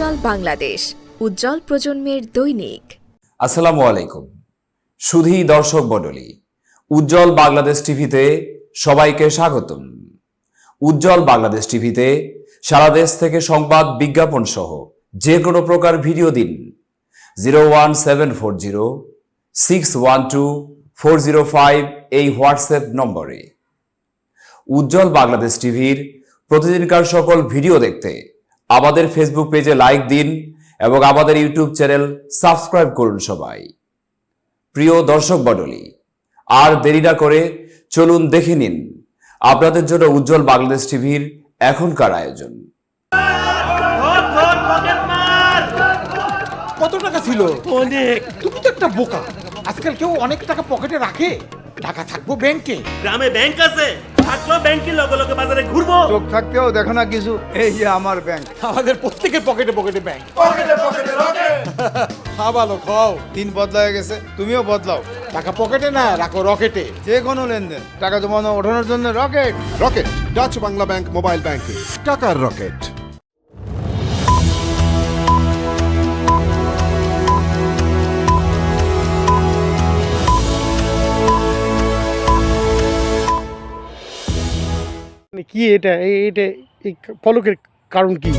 বাংলাদেশ, উজ্জ্বল প্রজন্মের দৈনিক। আসসালামু আলাইকুম। সুধী দর্শক মণ্ডলী, উজ্জ্বল বাংলাদেশ টিভিতে সবাইকে স্বাগতম। উজ্জ্বল বাংলাদেশ টিভিতে সারা দেশ থেকে সংবাদ বিজ্ঞাপন সহ যে কোনো প্রকার ভিডিও দিন। Zero one seven four zero, six one two four zero five এই হোয়াটসঅ্যাপ নম্বরে। উজ্জ্বল বাংলাদেশ টিভির প্রতিদিনকার সকল ভিডিও দেখতে আমাদের ফেসবুক পেজে লাইক দিন এবং আমাদের ইউটিউব চ্যানেল সাবস্ক্রাইব করুন সবাই। প্রিয় দর্শক মণ্ডলী আর দেরি না করে চলুন দেখে নিন আপনাদের জন্য উজ্জ্বল বাংলাদেশ টিভির এখনকার আয়োজন। কত টাকা ছিল? অনেক। তুমি তো একটা বোকা। আজকাল কেউ অনেক টাকা পকেটে রাখে? টাকা থাকব ব্যাংকে। গ্রামে ব্যাংক আছে। থাকল ব্যাংকের লগে লগে বাজারে ঘুরবো। চোখ থাকতেও দেখো না কিছু। এই যে আমার ব্যাংক। আমাদের প্রত্যেকের পকেটে পকেটে ব্যাংক। পকেটে পকেটে রকেট খা ভালো খাও। দিন বদলা হয়ে গেছে তুমিও বদলাও। টাকা পকেটে না রাখো রকেটে। যে কোনো লেনদেন। টাকা জমানো ওঠানোর জন্য Rocket. Rocket Dutch Bangla bank mobile banking. টাকার রকেট। মানে কি এটা? এই- এটা এই পলকের কারণ কি?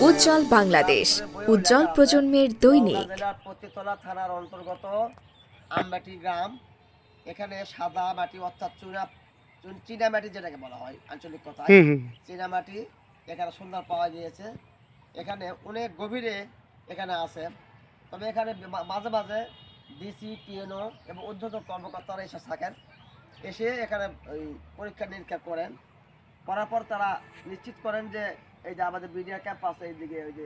উজ্জ্বল বাংলাদেশ উজ্জ্বল প্রজন্মের দৈনিক। জেলার পতিতলা থানার অন্তর্গত আমবাটি গ্রাম এখানে সাদা মাটি অর্থাৎ চুনা চুন- মাটি যেটাকে বলা হয় আঞ্চলিক হুম চীনা মাটি এখানে সুন্দর পাওয়া গিয়েছে। এখানে অনেক গভীরে এখানে আছে। তবে এখানে মা- মাঝে মাঝে ডিসি টিএনও এবং ঊর্ধ্বতন কর্মকর্তারা এসে থাকেন। এসে এখানে ওই পরীক্ষা নিরীক্ষা করেন। করার পর তারা নিশ্চিত করেন যে এই যে আমাদের বিডিআর ক্যাম্প আছে এইদিকে ওই যে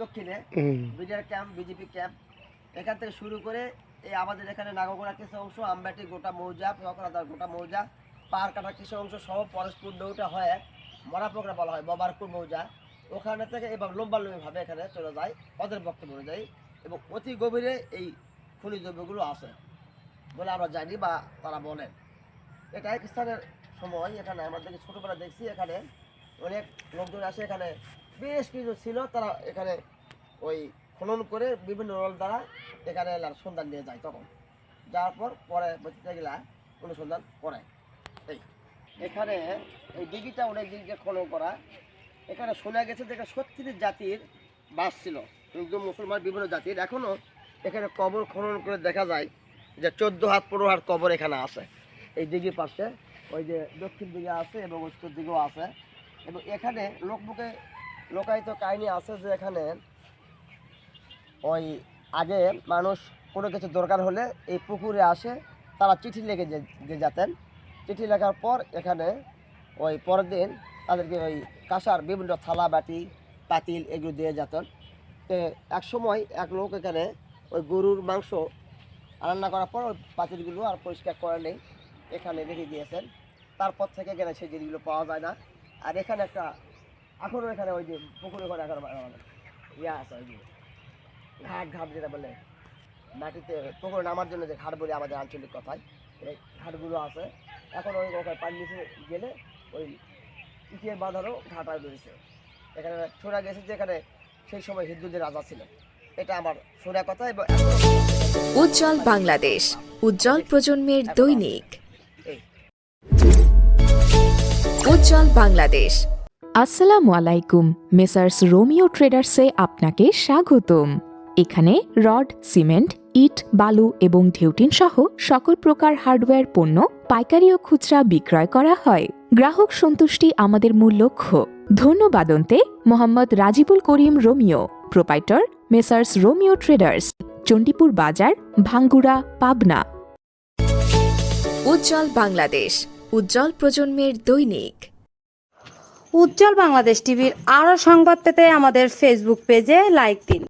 দক্ষিণে বিডিআর ক্যাম্প বিজেপি ক্যাম্প এখান থেকে শুরু করে এই আমাদের এখানে নাগরগোড়া কিছু অংশ আমবাটি গোটা মৌজা ফকরাদার গোটা মৌজা পাহাড় কাটা কিছু অংশ সহ পরশপুর নৌটা হয়ে মরাপোকরা বলা হয় ববারপুর মৌজা। ওখানে থেকে এবং লম্বা লম্বিভাবে এখানে চলে যায় ওদের বক্তব্য অনুযায়ী এবং অতি গভীরে এই খনিজ দ্রব্যগুলো আছে বলে আমরা জানি বা তারা বলেন। এটা এক স্থানের সময় এখানে আমাদেরকে ছোটোবেলা দেখছি এখানে অনেক লোকজন আসে এখানে। বেশ কিছু ছিল, তারা এখানে ওই খনন করে বিভিন্ন রোল দ্বারা এখানে সন্ধান নিয়ে যায় তখন। যাওয়ার পর পরে গেলা অনুসন্ধান করে। এই, এখানে এই দিঘিটা অনেক দিকে খনন করা। এখানে শোনা গেছে যে এখানে জাতির বাস ছিল হিন্দু মুসলমান বিভিন্ন জাতির। এখনও এখানে কবর খনন করে দেখা যায় যে চোদ্দ হাত পনেরো হাত কবর এখানে আছে। এই দিঘির পাশে ওই যে দক্ষিণ দিকে আছে এবং উত্তর দিকেও আছে। এবং এখানে লোকমুখে লোকায়িত কাহিনী আছে যে এখানে ওই আগে মানুষ কোনো কিছু দরকার হলে এই পুকুরে আসে, তারা চিঠি লিখে যে যেতেন। চিঠি লেখার পর এখানে ওই পরের দিন তাদেরকে ওই কাঁসার বিভিন্ন থালা, বাটি, পাতিল এগুলো দিয়ে যেতেন। এক সময় এক লোক এখানে ওই গরুর মাংস রান্না করার পর ওই পাতিলগুলো আর পরিষ্কার করে নেই। এখানে রেখে দিয়েছেন। তারপর থেকে এখানে সেই জিনিসগুলো পাওয়া যায় না। আর এখানে একটা এখনও এখানে ওই যে পুকুরে ঘরে এখন ইয়া আছে ওই যে, ঘাট ঘাট যেটা বলে, মাটিতে পুকুরে নামার জন্য যে ঘাট বলে আমাদের আঞ্চলিক কথায়, এই ঘাটগুলো আছে। এখন ওই ওখানে পানি নিচে গেলে ওই ইটের বাঁধারও ঘাট রয়েছে। এখানে শোনা গেছে যে এখানে সেই সময় হিন্দুদের রাজা ছিলেন, এটা আমার শোনা কথা এবং উজ্জ্বল বাংলাদেশ, উজ্জ্বল প্রজন্মের দৈনিক। উজ্জ্বল বাংলাদেশ। আসসালামু আলাইকুম মেসার্স রোমিও ট্রেডার্সে আপনাকে স্বাগতম। এখানে রড সিমেন্ট ইট বালু এবং ঢেউটিন সহ সকল প্রকার হার্ডওয়্যার পণ্য পাইকারি ও খুচরা বিক্রয় করা হয়। গ্রাহক সন্তুষ্টি আমাদের মূল লক্ষ্য। ধন্যবাদন্তে Mohammad Rajibul Karim Romeo proprietor Messrs Romeo traders Chandipur Bazar Bhangura Pabna. উজ্জ্বল বাংলাদেশ। উজ্জ্বল প্রজন্মের দৈনিক। উজ্জ্বল বাংলাদেশ টিভির আরও সংবাদ পেতে আমাদের ফেসবুক পেজে লাইক দিন।